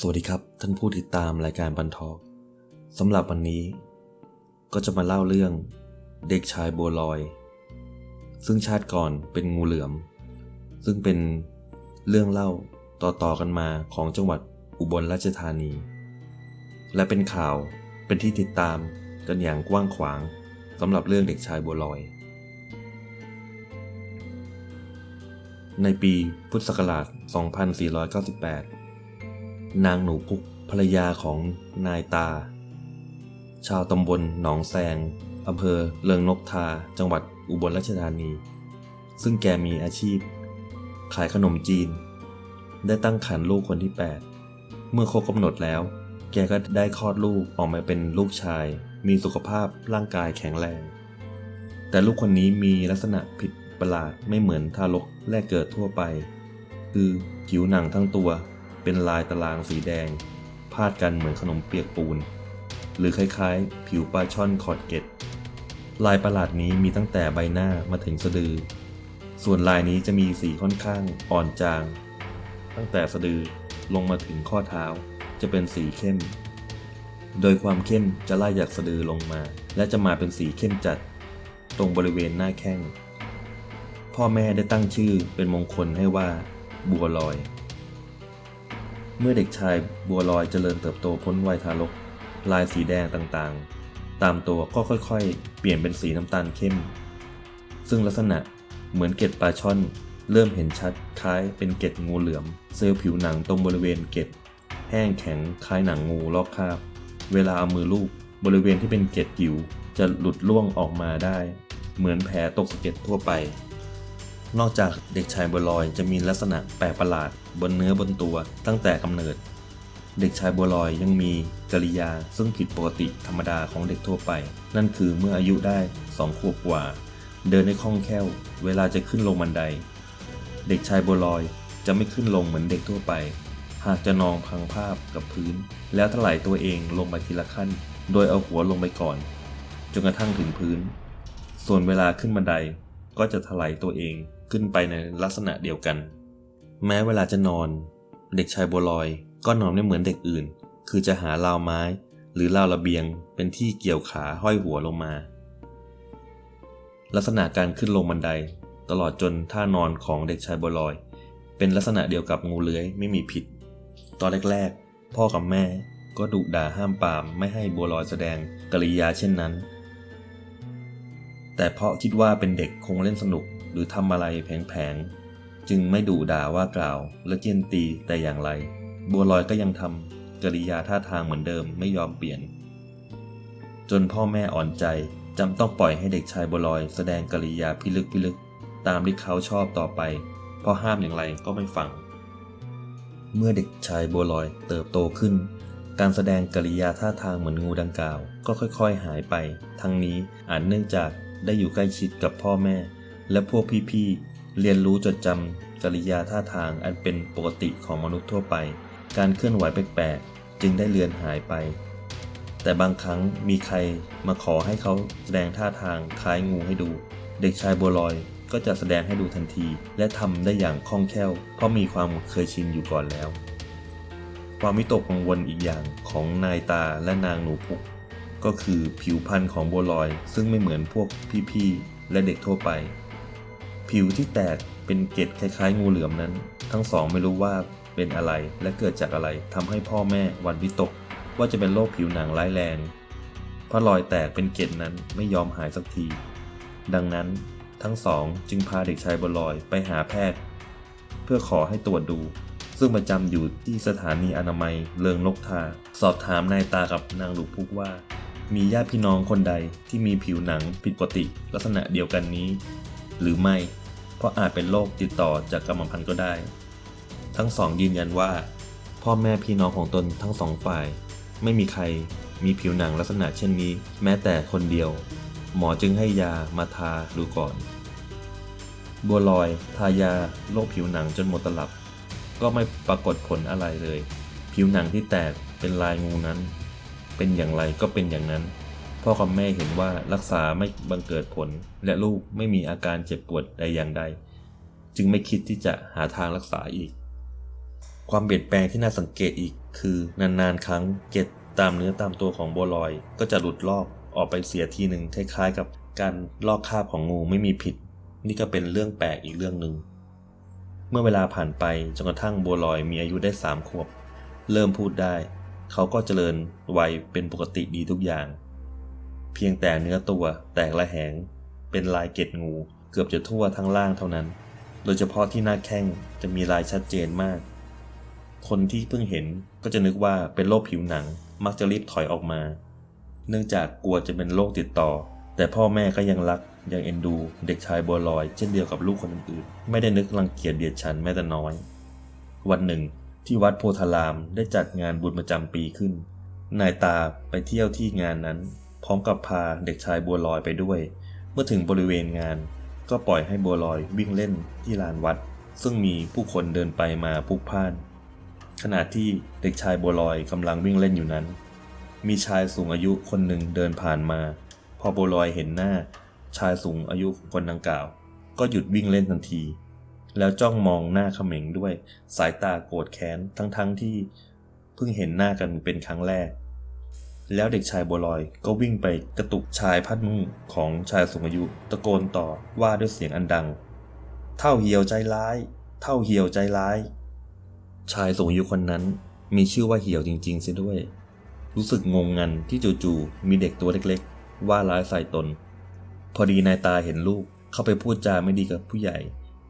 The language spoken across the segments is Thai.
สวัสดีครับ ท่านผู้ติดตามรายการบันทอกสำหรับวันนี้ ก็จะมาเล่าเรื่อง เด็กชายบัวลอย ซึ่งชาติก่อนเป็นงูเหลือม ซึ่งเป็นเรื่องเล่าต่อๆกันมาของจังหวัดอุบลราชธานี และเป็นข่าวเป็นที่ติดตามกันอย่างกว้างขวางสำหรับเรื่องเด็กชายบัวลอย ในปีพุทธศักราช 2498 นางหนูพุกภรรยาของนายตา ชาวตำบลหนองแซงอำเภอเลิงนกทา จังหวัดอุบลราชธานี ซึ่งแกมีอาชีพ ขายขนมจีน ได้ตั้งครรภ์ลูกคนที่ 8 เมื่อครบกำหนดแล้ว แกก็ได้คลอดลูกออกมาเป็นลูกชาย มีสุขภาพร่างกายแข็งแรง แต่ลูกคนนี้มีลักษณะผิดประหลาดไม่เหมือนทารกแรกเกิดทั่วไป คือผิวหนังทั้งตัว เป็นลายตารางสีแดง พาดกันเหมือนขนมเปียกปูน หรือคล้ายๆ ผิวปลาช่อนคอดเกตลายประหลาดนี้มีตั้งแต่ใบหน้ามาถึงสะดือ ส่วนลายนี้จะมีสีค่อนข้างอ่อนจาง ตั้งแต่สะดือลงมาถึงข้อเท้าจะเป็นสีเข้ม โดยความเข้มจะไล่จากสะดือลงมา และจะมาเป็นสีเข้มจัด ตรงบริเวณหน้าแข้ง พ่อแม่ได้ตั้งชื่อเป็นมงคลให้ว่า บัวลอย เมื่อเด็กชายบัวลอยเจริญเติบโตพ้นวัยทารก ลายสีแดงต่างๆ ตามตัวก็ค่อยๆ เปลี่ยนเป็นสีน้ำตาลเข้ม ซึ่งลักษณะเหมือนเกล็ดปลาช่อน เริ่มเห็นชัดคล้ายเป็นเกล็ดงูเหลือม เซลล์ผิวหนังตรงบริเวณเกล็ด แห้งแข็งคล้ายหนังงูลอกคราบ เวลาเอามือลูบบริเวณที่เป็นเกล็ดผิวจะหลุดล่วงออกมาได้ เหมือนแผลตกสะเก็ดทั่วไป นอกจากเด็กชายบัวลอยจะมีลักษณะแปลกประหลาดบนเนื้อบนตัวตั้งแต่กำเนิด เด็กชายบัวลอยยังมีกริยาซึ่งผิดปกติธรรมดาของเด็กทั่วไป นั่นคือเมื่ออายุได้สองขวบกว่า เดินได้คล่องแคล่ว เวลาจะขึ้นลงบันได เด็กชายบัวลอยจะไม่ขึ้นลงเหมือนเด็กทั่วไป หากจะนองพังภาพกับพื้น แล้วถลายตัวเองลงไปทีละขั้น โดยเอาหัวลงไปก่อนจนกระทั่งถึงพื้น ส่วนเวลาขึ้นบันไดก็จะถลายตัวเอง ขึ้นไปในลักษณะเดียวกัน แม้เวลาจะนอน เด็กชายบัวลอยก็นอนไม่เหมือนเด็กอื่น คือจะหาราวไม้ หรือราวระเบียงเป็นที่เกี่ยวขาห้อยหัวลงมา ลักษณะการขึ้นลงบันได ตลอดจนท่านอนของเด็กชายบัวลอย เป็นลักษณะเดียวกับงูเลื้อยไม่มีผิดตอนแรกๆ พ่อกับแม่ก็ดุด่าห้ามปามไม่ให้บัวลอยแสดงกริยาเช่นนั้น แต่เพราะคิดว่าเป็นเด็กคงเล่นสนุก หรือทำอะไรแผงๆ จึงไม่ดุด่าว่ากล่าวและเจียนตีแต่อย่างไร บัวลอยก็ยังทำกริยาท่าทางเหมือนเดิมไม่ยอมเปลี่ยน จนพ่อแม่อ่อนใจจำต้องปล่อยให้เด็กชายบัวลอยแสดงกริยาพิลึกพิลึกตามที่เขาชอบต่อไปเพราะห้ามอย่างไรก็ไม่ฟัง เมื่อเด็กชายบัวลอยเติบโตขึ้น การแสดงกริยาท่าทางเหมือนงูดังกล่าว ก็ค่อยๆหายไป ทั้งนี้อาจเนื่องจากได้อยู่ใกล้ชิดกับพ่อแม่ และพวกพี่ๆ เรียนรู้จดจำกริยาท่าทางอันเป็นปกติของมนุษย์ทั่วไป การเคลื่อนไหวแปลกๆ จึงได้เลือนหายไป แต่บางครั้งมีใครมาขอให้เขาแสดงท่าทางคล้ายงูให้ดู เด็กชายบัวลอยก็จะแสดงให้ดูทันที และทำได้อย่างคล่องแคล่ว เพราะมีความเคยชินอยู่ก่อนแล้ว ความวิตกกังวลอีกอย่างของนายตาและนางหนูพุก ก็คือผิวพรรณของบัวลอย ซึ่งไม่เหมือนพวกพี่ๆและเด็กทั่วไป ผิวที่แตกเป็นเกล็ดคล้ายๆ งูเหลือมนั้น ทั้งสองไม่รู้ว่าเป็นอะไรและเกิดจากอะไรทำให้พ่อแม่วันวิตก ว่าจะเป็นโรคผิวหนังร้ายแรงเพราะรอยแตกเป็นเกล็ดนั้นไม่ยอมหายสักที ดังนั้นทั้งสองจึงพาเด็กชายบัวลอยไปหาแพทย์ เพื่อขอให้ตรวจดู ซึ่งประจำอยู่ที่สถานีอนามัยเลิงนกทา สอบถามนายตากับนางหลูกพุกว่า มีญาติพี่น้องคนใดที่มีผิวหนังผิดปกติลักษณะเดียวกันนี้ หรือไม่ เพราะอาจเป็นโรคติดต่อจากกรรมพันธุ์ก็ได้ ทั้งสองยืนยันว่า พ่อแม่พี่น้องของตนทั้งสองฝ่าย ไม่มีใครมีผิวหนังลักษณะเช่นนี้ แม้แต่คนเดียว หมอจึงให้ยามาทาดูก่อน บัวลอย ทายาโรคผิวหนังจนหมดตลับ ก็ไม่ปรากฏผลอะไรเลย ผิวหนังที่แตกเป็นลายงูนั้น เป็นอย่างไรก็เป็นอย่างนั้น พ่อกับแม่เห็นว่ารักษาไม่บังเกิดผล และลูกไม่มีอาการเจ็บปวดใดอย่างใด จึงไม่คิดที่จะหาทางรักษาอีก ความเปลี่ยนแปลงที่น่าสังเกตอีกคือนานๆ ครั้งเกล็ดตามเนื้อตามตัวของบัวลอย ก็จะหลุดลอกออกไปเสียทีหนึ่งคล้ายๆ กับการลอกคราบของงูไม่มีผิด นี่ก็เป็นเรื่องแปลกอีกเรื่องหนึ่งเมื่อเวลาผ่านไปจนกระทั่งบัวลอยมีอายุได้สามขวบ เริ่มพูดได้ เขาก็เจริญวัยเป็นปกติดีทุกอย่าง เพียงแต่เนื้อตัวแตกละแหง เป็นลายเกล็ดงู เกือบจะทั่วทั้งล่างเท่านั้น โดยเฉพาะที่หน้าแข้งจะมีลายชัดเจนมาก คนที่เพิ่งเห็นก็จะนึกว่าเป็นโรคผิวหนัง มักจะรีบถอยออกมา เนื่องจากกลัวจะเป็นโรคติดต่อ แต่พ่อแม่ก็ยังรักยังเอ็นดู เด็กชายบัวลอย เช่นเดียวกับลูกคนอื่นๆ ไม่ได้นึกรังเกียจเดียดฉันแม้แต่น้อย วันหนึ่ง ที่วัดโพธารามได้จัดงานบุญประจำปีขึ้น นายตาไปเที่ยวที่งานนั้น พร้อมกับพาเด็กชายบัวลอยไปด้วย เมื่อถึงบริเวณงาน ก็ปล่อยให้บัวลอยวิ่งเล่นที่ลานวัด ซึ่งมีผู้คนเดินไปมาพลุกพล่าน ขณะที่เด็กชายบัวลอยกำลังวิ่งเล่นอยู่นั้น มีชายสูงอายุคนหนึ่งเดินผ่านมา พอบัวลอยเห็นหน้า ชายสูงอายุคนดังกล่าว ก็หยุดวิ่งเล่นทันที แล้วจ้องมองหน้าเขม็งด้วยสายตาโกรธแค้นทั้งๆทที่เพิ่งเห็นหน้ากันเป็นครั้งแรก แล้วเด็กชายบัวลอยก็วิ่งไปกระตุกชายพัดมือของชายสูงอายุตะโกนต่อว่าด้วยเสียงอันดัง เท่าเหี่ยวใจร้าย เท่าเหี่ยวใจร้าย ชายสูงอายุคนนั้นมีชื่อว่าเหี่ยวจริงๆเสียด้วย รู้สึกงงงันที่จู่ๆมีเด็กตัวเล็กๆ ว่าร้ายใส่ตน พอดีนายตาเห็นลูกเข้าไปพูดจาไม่ดีกับผู้ใหญ่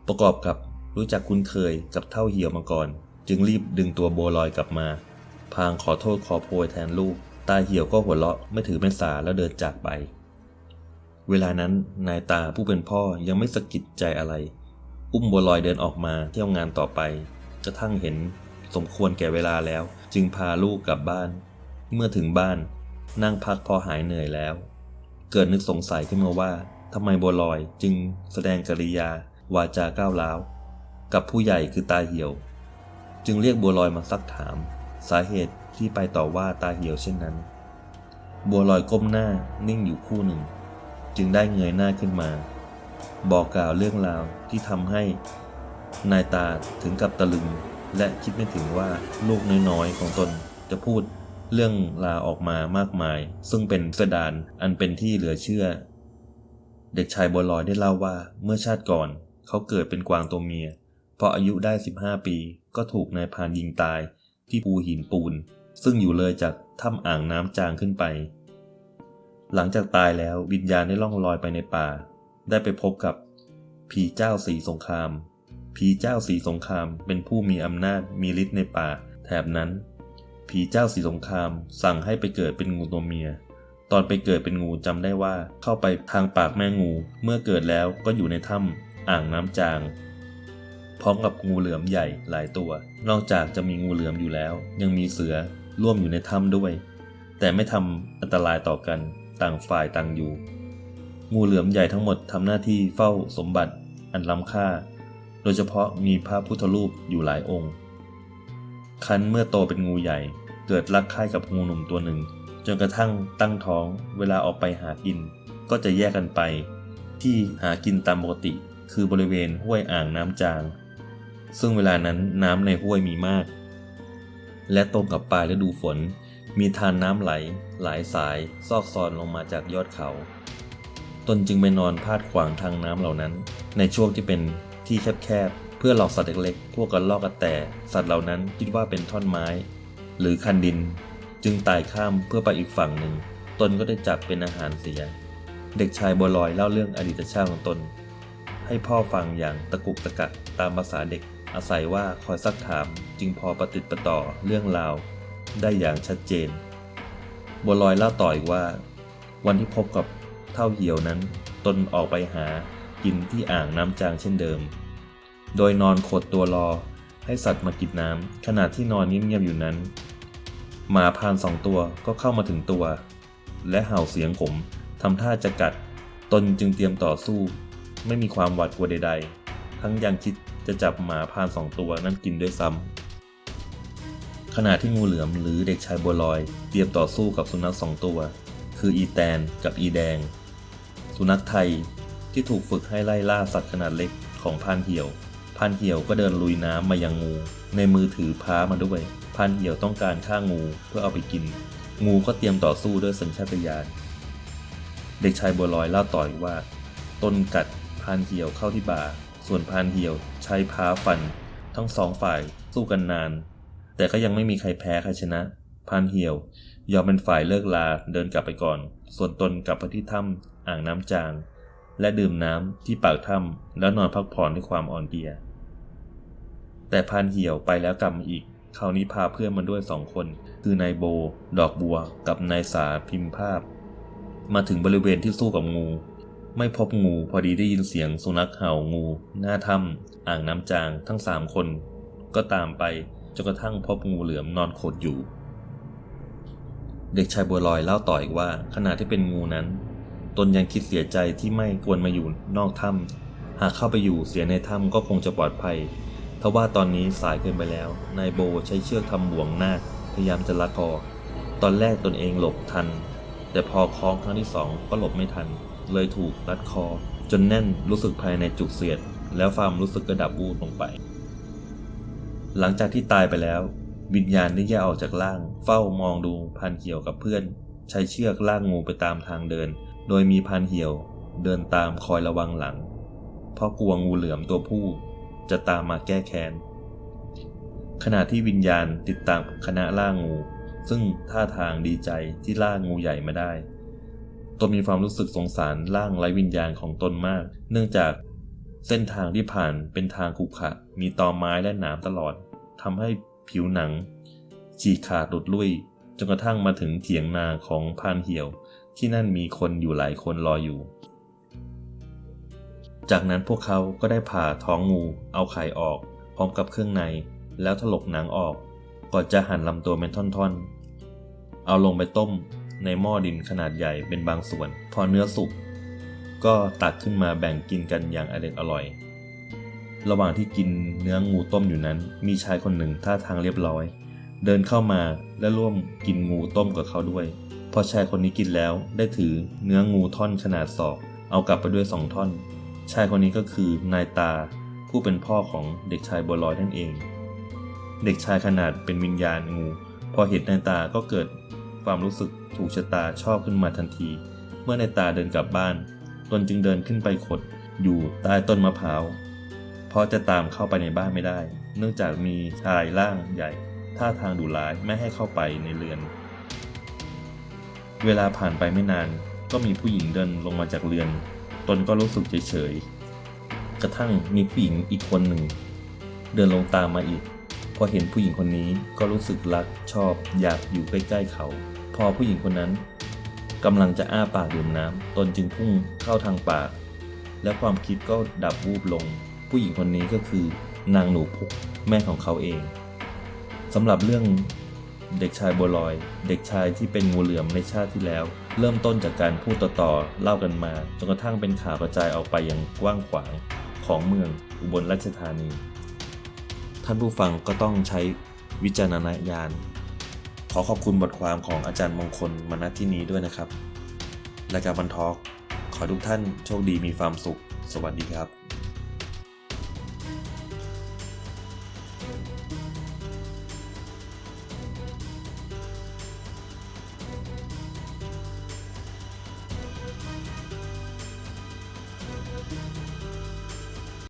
ประกอบกับรู้จักคุ้นเคยกับเท่าเหี่ยวมาก่อน จึงรีบดึงตัวโบลอยกลับมา พางขอโทษขอโพยแทนลูก ตาเหี่ยวก็หัวเราะไม่ถือเป็นสาแล้วเดินจากไป เวลานั้นนายตาผู้เป็นพ่อยังไม่สะกิดใจอะไร อุ้มบัวลอยเดินออกมาเที่ยวงานต่อไปกระทั่งเห็นสมควรแก่เวลาแล้ว จึงพาลูกกลับบ้าน เมื่อถึงบ้าน นั่งพักพอหายเหนื่อยแล้ว เกิดนึกสงสัยขึ้นมาว่าทำไมบัวลอยจึงแสดงกริยา วาจาก้าวร้าว กับผู้ใหญ่คือตาเหี่ยว จึงเรียกบัวลอยมาซักถาม สาเหตุที่ไปต่อว่าตาเหี่ยวเช่นนั้น บัวลอยก้มหน้านิ่งอยู่คู่หนึ่ง จึงได้เงยหน้าขึ้นมา บอกกล่าวเรื่องราวที่ทำให้นายตาถึงกับตะลึง และคิดไม่ถึงว่าลูกน้อยๆของตนจะพูดเรื่องราออกมามากมาย ซึ่งเป็นสดานอันเป็นที่เหลือเชื่อ เด็กชายบัวลอยได้เล่าว่าเมื่อชาติก่อน เขาเกิดเป็นกวางตัวเมียพออายุได้ 15 ปีก็ถูกนายพานยิงตาย ที่ภูหินปูน ซึ่งอยู่เลยจากถ้ำอ่างน้ำจางขึ้นไป หลังจากตายแล้ววิญญาณได้ล่องลอยไปในป่า ได้ไปพบกับผีเจ้าสีสงคราม ผีเจ้าสีสงครามเป็นผู้มีอำนาจมีฤทธิ์ในป่า แถบนั้น ผีเจ้าสีสงครามสั่งให้ไปเกิดเป็นงูตัวเมีย ตอนไปเกิดเป็นงูจำได้ว่าเข้าไปทางปากแม่งู เมื่อเกิดแล้วก็อยู่ในถ้ำอ่างน้ำจาง พร้อมกับงูเหลือมใหญ่หลายตัว นอกจากจะมีงูเหลือมอยู่แล้ว ยังมีเสือร่วมอยู่ในถ้ำด้วย แต่ไม่ทำอันตรายต่อกันต่างฝ่ายต่างอยู่ งูเหลือมใหญ่ทั้งหมดทำหน้าที่เฝ้าสมบัติอันล้ำค่า โดยเฉพาะมีพระพุทธรูปอยู่หลายองค์ คันเมื่อโตเป็นงูใหญ่ เกิดรักใคร่กับงูหนุ่มตัวหนึ่ง จนกระทั่งตั้งท้องเวลาออกไปหากิน ก็จะแยกกันไป ที่หากินตามปกติ คือบริเวณห้วยอ่างน้ำจาง ซึ่งเวลานั้นน้ำในห้วยมีมาก และตรงกับปลายฤดูฝน มีทานน้ำไหล หลายสายซอกซอนลงมาจากยอดเขา ตนจึงไปนอนพาดขวางทางน้ำเหล่านั้น ในช่วงที่เป็นที่แคบๆ เพื่อหลอกสัตว์เล็กๆ พวกกระรอกกระแต สัตว์เหล่านั้นคิดว่าเป็นท่อนไม้ หรือคันดิน จึงไต่ข้ามเพื่อไปอีกฝั่งหนึ่ง ตนก็ได้จับเป็นอาหารเสีย เด็กชายบัวลอยเล่าเรื่องอดีตชาติของตน ให้พ่อฟังอย่างตะกุกตะกักตามภาษาเด็ก อาศัยว่าคอยซักถามจึงพอประติดประต่อเรื่องราวได้อย่างชัดเจน บัวลอยเล่าต่ออีกว่า วันที่พบกับเท่าเหี่ยวนั้น ตนออกไปหากินที่อ่างน้ำจางเช่นเดิม โดยนอนขดตัวรอให้สัตว์มากินน้ำขณะที่นอนเงียบๆอยู่นั้น หมาพานสองตัวก็เข้ามาถึงตัว และเห่าเสียงผมทำท่าจะกัด ตนจึงเตรียมต่อสู้ ไม่มีความหวาดกลัวใด ๆ ทั้งยังคิด จะจับหมาพานสองตัวนั้นกินด้วยซ้ำขณะที่งูเหลือมหรือเด็กชายบัวลอย เตรียมต่อสู้กับสุนัขสองตัว คืออีแตนกับอีแดง สุนัขไทยที่ถูกฝึกให้ไล่ล่าสัตว์ขนาดเล็กของพานเหี่ยวพานเหี่ยวก็เดินลุยน้ำมายังงู ในมือถือพามาด้วยพานเหี่ยวต้องการฆ่างูเพื่อเอาไปกิน งูก็เตรียมต่อสู้ด้วยสัญชาตญาณเด็กชายบัวลอยเล่าต่ออีกว่า ต้นกัดพานเหี่ยวเข้าที่บ่า ส่วนพานเหี่ยวใช้พาฟัน ทั้งสองฝ่ายสู้กันนาน แต่ก็ยังไม่มีใครแพ้ใครชนะ พานเหี่ยวยอมเป็นฝ่ายเลิกลาเดินกลับไปก่อน ส่วนตนกลับไปที่ถ้ำอ่างน้ำจาง และดื่มน้ำที่ปากถ้ำแล้วนอนพักผ่อนด้วยความอ่อนเพลีย แต่พานเหี่ยวไปแล้วกลับมาอีกคราวนี้พาเพื่อนมาด้วยสองคน คือนายโบ ดอกบัว กับนายสาพิมพ์ภาพ มาถึงบริเวณที่สู้กับงู ไม่พบงูพอดีได้ยินเสียงสุนัขเห่างู หน้าถ้ำอ่างน้ำจางทั้งสามคน ก็ตามไปจนกระทั่งพบงูเหลือมนอนขดอยู่ เด็กชายบัวลอยเล่าต่ออีกว่า ขณะที่เป็นงูนั้น ตนยังคิดเสียใจที่ไม่ควรมาอยู่นอกถ้ำหากเข้าไปอยู่เสียในถ้ำก็คงจะปลอดภัยทว่าตอนนี้สายเกินไปแล้ว นายโบใช้เชือกทำบ่วงนาคพยายามจะรัดคอตอนแรกตนเองหลบทัน แต่พอคล้องครั้งที่สองก็หลบไม่ทัน เลยถูกรัดคอ จนแน่นรู้สึกภายในจุกเสียด แล้วความรู้สึกก็ดับวูบลงไป หลังจากที่ตายไปแล้ว วิญญาณได้แยกออกจากร่าง เฝ้ามองดูพันเหี่ยวกับเพื่อน ใช้เชือกลากงูไปตามทางเดิน โดยมีพันเหี่ยว เดินตามคอยระวังหลัง เพราะกลัวงูเหลือมตัวผู้ จะตามมาแก้แค้นขณะที่วิญญาณติดตามคณะล่างู ซึ่งท่าทางดีใจที่ล่างูใหญ่มาได้ ตนมีความรู้สึกสงสารร่างไร้วิญญาณของตนมาก เนื่องจากเส้นทางที่ผ่านเป็นทางขรุขระมีตอไม้และหนามตลอดทำให้ผิวหนัง ฉีกขาดหลุดลุ่ยจนกระทั่งมาถึงเถียงนาของพานเหี่ยว ที่นั่นมีคนอยู่หลายคนรออยู่ จากนั้นพวกเขาก็ได้ผ่าท้องงู เอาไข่ออก พร้อมกับเครื่องใน แล้วถลกหนังออก ก่อนจะหั่นลำตัวเป็นท่อนๆ เอาลงไปต้ม ในหม้อดินขนาดใหญ่เป็นบางส่วน พอเนื้อสุกก็ตักขึ้นมาแบ่งกินกันอย่างอเด็ดอร่อย ระหว่างที่กินเนื้องูต้มอยู่นั้น มีชายคนหนึ่งท่าทางเรียบร้อย เดินเข้ามาและร่วมกินงูต้มกับเขาด้วย พอชายคนนี้กินแล้วได้ถือเนื้องูท่อนขนาดศอก เอากลับไปด้วยสองท่อน ชายคนนี้ก็คือนายตา ผู้เป็นพ่อของเด็กชายบัวลอยนั่นเอง เด็กชายขนาดเป็นวิญญาณงู พอเห็นนายตาก็เกิด ความรู้สึกถูกชะตาชอบขึ้นมาทันที เมื่อในตาเดินกลับบ้าน ตนจึงเดินขึ้นไปขดอยู่ใต้ต้นมะพร้าว เพราะจะตามเข้าไปในบ้านไม่ได้ เนื่องจากมีชายร่างใหญ่ ท่าทางดุร้ายไม่ให้เข้าไปในเรือน เวลาผ่านไปไม่นาน ก็มีผู้หญิงเดินลงมาจากเรือน ตนก็รู้สึกเฉยๆ กระทั่งมีผู้หญิงอีกคนหนึ่ง เดินลงตามมาอีก พอเห็นผู้หญิงคนนี้ก็รู้สึกรักชอบอยากอยู่ใกล้ๆเขา พอผู้หญิงคนนั้นกำลังจะอ้าปากดื่มน้ำตนจึงพุ่งเข้าทางปาก และความคิดก็ดับวูบลง ผู้หญิงคนนี้ก็คือนางหนูพุกแม่ของเขาเองสำหรับเรื่องเด็กชายบัวลอย เด็กชายที่เป็นงูเหลือมในชาติที่แล้ว เริ่มต้นจากการพูดต่อๆเล่ากันมาจนกระทั่งเป็นข่าวกระจายออกไปอย่างกว้างขวางของเมืองอุบลราชธานี ท่านผู้ฟังก็ต้องใช้วิจารณญาณ อขอบคุณบทความของอาจารย์มงคลมาณที่นี้ด้วยนะครับ รายการบันทอกขอทุกท่านโชคดีมีความสุข สวัสดีครับ